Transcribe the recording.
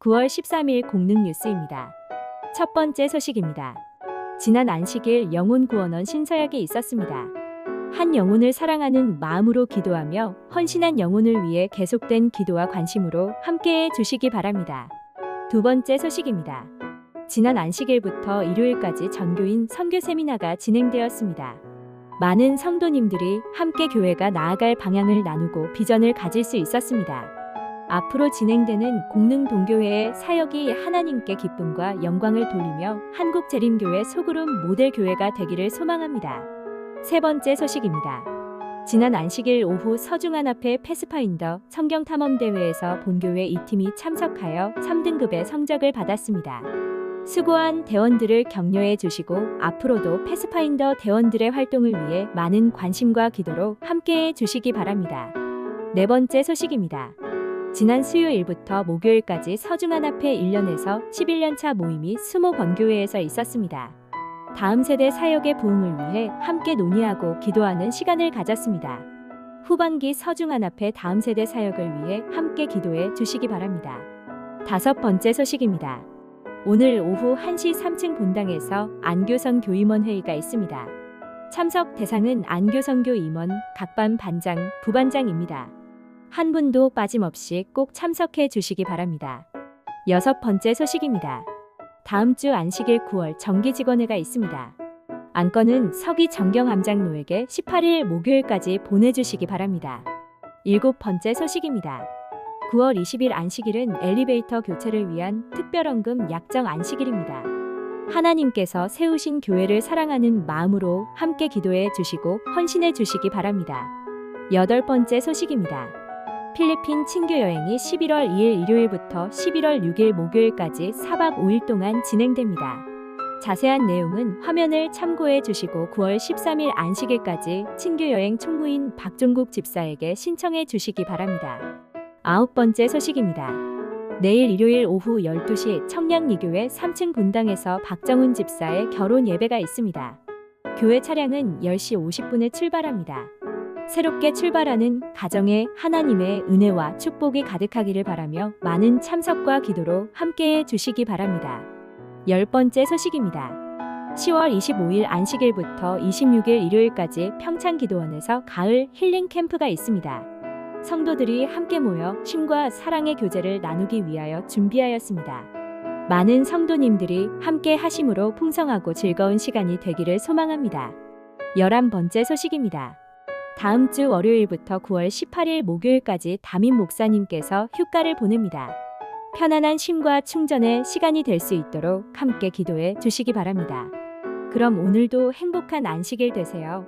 9월 13일 공능 뉴스입니다. 첫 번째 소식입니다. 지난 안식일 영혼 구원원 신서약에 있었습니다. 한 영혼을 사랑하는 마음으로 기도하며 헌신한 영혼을 위해 계속된 기도와 관심으로 함께해 주시기 바랍니다. 두 번째 소식입니다. 지난 안식일부터 일요일까지 전교인 선교 세미나가 진행되었습니다. 많은 성도님들이 함께 교회가 나아갈 방향을 나누고 비전을 가질 수 있었습니다. 앞으로 진행되는 공릉 동교회의 사역이 하나님께 기쁨과 영광을 돌리며 한국 재림교회 소그룹 모델 교회가 되기를 소망합니다. 세 번째 소식입니다. 지난 안식일 오후 서중한 앞에 패스파인더 성경 탐험 대회에서 본교회 2팀이 참석하여 3등급의 성적을 받았습니다. 수고한 대원들을 격려해 주시고 앞으로도 패스파인더 대원들의 활동을 위해 많은 관심과 기도로 함께해 주시기 바랍니다. 네 번째 소식입니다. 지난 수요일부터 목요일까지 서중한 앞에 1년에서 11년차 모임이 수모 권교회에서 있었습니다. 다음 세대 사역의 부흥을 위해 함께 논의하고 기도하는 시간을 가졌습니다. 후반기 서중한 앞에 다음 세대 사역을 위해 함께 기도해 주시기 바랍니다. 다섯 번째 소식입니다. 오늘 오후 1시 3층 본당에서 안교선 교임원 회의가 있습니다. 참석 대상은 안교선교 임원, 각반 반장, 부반장입니다. 한 분도 빠짐없이 꼭 참석해 주시기 바랍니다. 여섯 번째 소식입니다. 다음 주 안식일 9월 정기 직원회가 있습니다. 안건은 서기 정경암장로에게 18일 목요일까지 보내주시기 바랍니다. 일곱 번째 소식입니다. 9월 20일 안식일은 엘리베이터 교체를 위한 특별헌금 약정 안식일입니다. 하나님께서 세우신 교회를 사랑하는 마음으로 함께 기도해 주시고 헌신해 주시기 바랍니다. 여덟 번째 소식입니다. 필리핀 친교 여행이 11월 2일 일요일부터 11월 6일 목요일까지 4박 5일 동안 진행됩니다. 자세한 내용은 화면을 참고해 주시고 9월 13일 안식일까지 친교 여행 총무인 박종국 집사에게 신청해 주시기 바랍니다. 아홉 번째 소식입니다. 내일 일요일 오후 12시 청량리교회 3층 분당에서 박정훈 집사의 결혼 예배가 있습니다. 교회 차량은 10시 50분에 출발합니다. 새롭게 출발하는 가정에 하나님의 은혜와 축복이 가득하기를 바라며 많은 참석과 기도로 함께해 주시기 바랍니다. 열 번째 소식입니다. 10월 25일 안식일부터 26일 일요일까지 평창기도원에서 가을 힐링 캠프가 있습니다. 성도들이 함께 모여 쉼과 사랑의 교제를 나누기 위하여 준비하였습니다. 많은 성도님들이 함께 하심으로 풍성하고 즐거운 시간이 되기를 소망합니다. 11번째 소식입니다. 다음 주 월요일부터 9월 18일 목요일까지 담임 목사님께서 휴가를 보냅니다. 편안한 쉼과 충전의 시간이 될 수 있도록 함께 기도해 주시기 바랍니다. 그럼 오늘도 행복한 안식일 되세요.